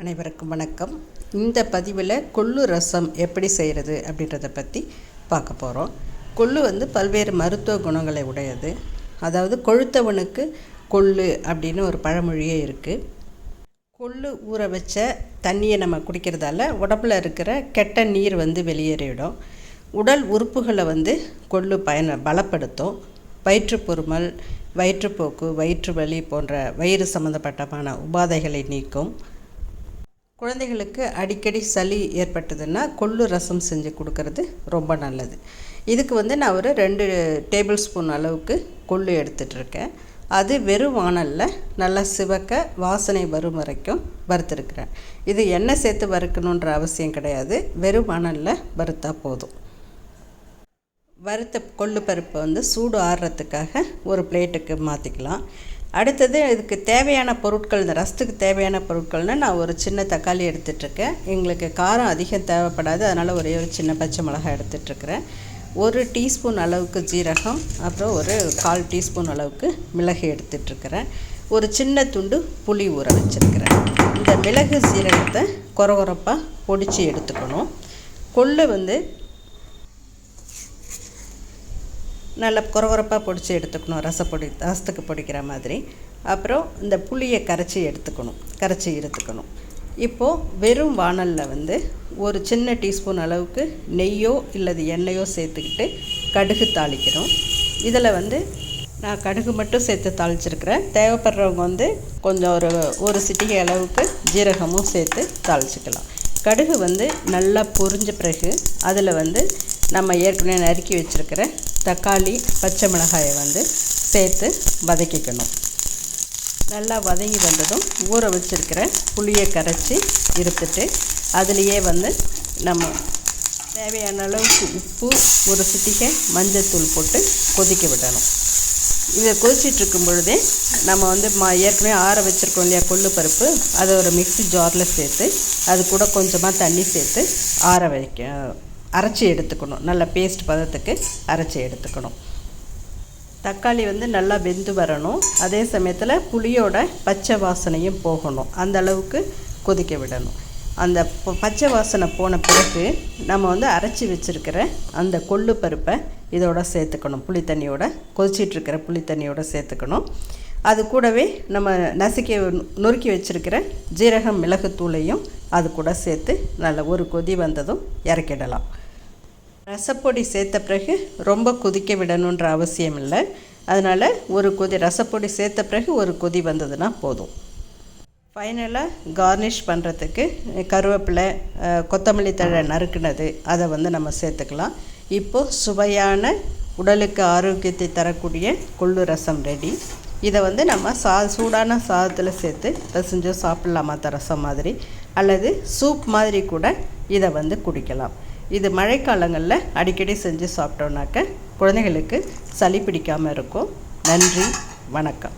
அனைவருக்கும் வணக்கம். இந்த பதிவில் கொள்ளு ரசம் எப்படி செய்கிறது அப்படின்றத பற்றி பார்க்க போகிறோம் கொள்ளு வந்து பல்வேறு மருத்துவ குணங்களை உடையது. அதாவது கொழுத்தவனுக்கு கொள்ளு அப்படின்னு ஒரு பழமொழியே இருக்குது கொள்ளு ஊற வச்ச தண்ணியை நம்ம குடிக்கிறதால உடம்புல இருக்கிற கெட்ட நீர் வந்து வெளியேறிடும். உடல் உறுப்புகளை வந்து கொள்ளு பயன பலப்படுத்தும். வயிற்றுப்பொருமல் வயிற்றுப்போக்கு வயிற்று வலி போன்ற வயிறு சம்மந்தப்பட்டமான உபாதைகளை நீக்கும். குழந்தைகளுக்கு அடிக்கடி சளி ஏற்பட்டதுன்னா கொள்ளு ரசம் செஞ்சு கொடுக்கறது ரொம்ப நல்லது. இதுக்கு வந்து நான் ஒரு ரெண்டு டேபிள் ஸ்பூன் அளவுக்கு கொள்ளு எடுத்துகிட்ருக்கேன் அது வெறும் வானலில் நல்லா சிவக்க வாசனை வரும் வரைக்கும் வறுத்துருக்குறேன். இது எண்ணெய் சேர்த்து வறுக்கணுன்ற அவசியம் கிடையாது. வெறும் வானலில் வறுத்தா போதும். வறுத்த கொள்ளு பருப்பை வந்து சூடு ஆறுறதுக்காக ஒரு பிளேட்டுக்கு மாற்றிக்கலாம் அடுத்தது இதுக்கு தேவையான பொருட்கள் இந்த ரசத்துக்கு தேவையான பொருட்கள்னால் நான் ஒரு சின்ன தக்காளி எடுத்துகிட்ருக்கேன் எங்களுக்கு காரம் அதிகம் தேவைப்படாது அதனால் ஒரே ஒரு சின்ன பச்சை மிளகாய் எடுத்துகிட்ருக்கிறேன் ஒரு டீஸ்பூன் அளவுக்கு ஜீரகம் அப்புறம் ஒரு கால் டீஸ்பூன் அளவுக்கு மிளகு எடுத்துகிட்ருக்கிறேன் ஒரு சின்ன துண்டு புளி ஊற வச்சுருக்கிறேன். இந்த மிளகு சீரகத்தை குறகுறப்பாக பொடிச்சு எடுத்துக்கணும். கொள்ளு வந்து நல்லா குறகுறப்பாக பொடிச்சு எடுத்துக்கணும். ரசப்பொடி ரசத்துக்கு பொடிக்கிற மாதிரி. அப்புறம் இந்த புளியை கரைச்சி எடுத்துக்கணும். கரைச்சி எடுத்துக்கணும். இப்போது வெறும் வானலில் வந்து ஒரு சின்ன டீஸ்பூன் அளவுக்கு நெய்யோ இல்லது எண்ணெயோ சேர்த்துக்கிட்டு கடுகு தாளிக்கணும் இதில் வந்து நான் கடுகு மட்டும் சேர்த்து தாளிச்சிருக்கிறேன். தேவைப்படுறவங்க வந்து கொஞ்சம் ஒரு ஒரு சிட்டிகை அளவுக்கு ஜீரகமும் சேர்த்து தாளிச்சிக்கலாம். கடுகு வந்து நல்லா பொரிஞ்ச பிறகு அதில் வந்து நம்ம ஏற்கனவே நறுக்கி வச்சுருக்கிற தக்காளி பச்சை மிளகாயை வந்து சேர்த்து வதக்கிக்கணும். நல்லா வதங்கி வந்ததும் ஊற வச்சுருக்கிற புளியை கரைச்சி இருத்துட்டு அதுலேயே வந்து நம்ம தேவையான அளவுக்கு உப்பு ஒரு சிட்டிகை மஞ்சத்தூள் போட்டு கொதிக்க விடணும். இதை கொதிச்சிட்ருக்கும் பொழுதே நம்ம வந்து மா ஏற்கனவே ஆற வச்சுருக்கோம் இல்லையா கொள்ளு பருப்பு அதை ஒரு மிக்சி ஜாரில் சேர்த்து அது கூட கொஞ்சமாக தண்ணி சேர்த்து ஆற வைக்க அரைச்சி எடுத்துக்கணும். நல்ல பேஸ்ட் பதத்துக்கு அரைச்சி எடுத்துக்கணும். தக்காளி வந்து நல்லா வெந்து வரணும். அதே சமயத்தில் புளியோட பச்சை வாசனையும் போகணும். அந்த அளவுக்கு கொதிக்க விடணும். அந்த பச்சை வாசனை போன பிறகு நம்ம வந்து அரைச்சி வச்சுருக்கிற அந்த கொள்ளு பருப்பை இதோட சேர்த்துக்கணும். புளி தண்ணியோட கொதிச்சிட்ருக்கிற புளி தண்ணியோட சேர்த்துக்கணும். அது கூடவே நம்ம நசுக்கி நொறுக்கி வச்சுருக்கிற ஜீரகம் மிளகுத்தூளையும் அது கூட சேர்த்து நல்ல ஒரு கொதி வந்ததும் இறக்கிடலாம். ரசப்பொடி சேர்த்த பிறகு ரொம்ப கொதிக்க விடணுன்ற அவசியம் இல்லை அதனால் ஒரு கொதி ரசப்பொடி சேர்த்த பிறகு ஒரு கொதி வந்ததுன்னா போதும். ஃபைனலாக கார்னிஷ் பண்ணுறதுக்கு கருவேப்பிலை கொத்தமல்லி தழை நறுக்குனது அதை வந்து நம்ம சேர்த்துக்கலாம். இப்போது சுவையான உடலுக்கு ஆரோக்கியத்தை தரக்கூடிய கொள்ளு ரசம் ரெடி இதை வந்து நம்ம சா சூடான சாதத்தில் சேர்த்து பிசைஞ்சோ சாப்பிட்லாம் மற்ற ரசம் மாதிரி. அல்லது சூப் மாதிரி கூட இதை வந்து குடிக்கலாம். இது மழைக்காலங்களில் அடிக்கடி செஞ்சு சாப்பிட்டோன்னாக்க குழந்தைகளுக்கு சளி பிடிக்காமல் இருக்கும். நன்றி வணக்கம்.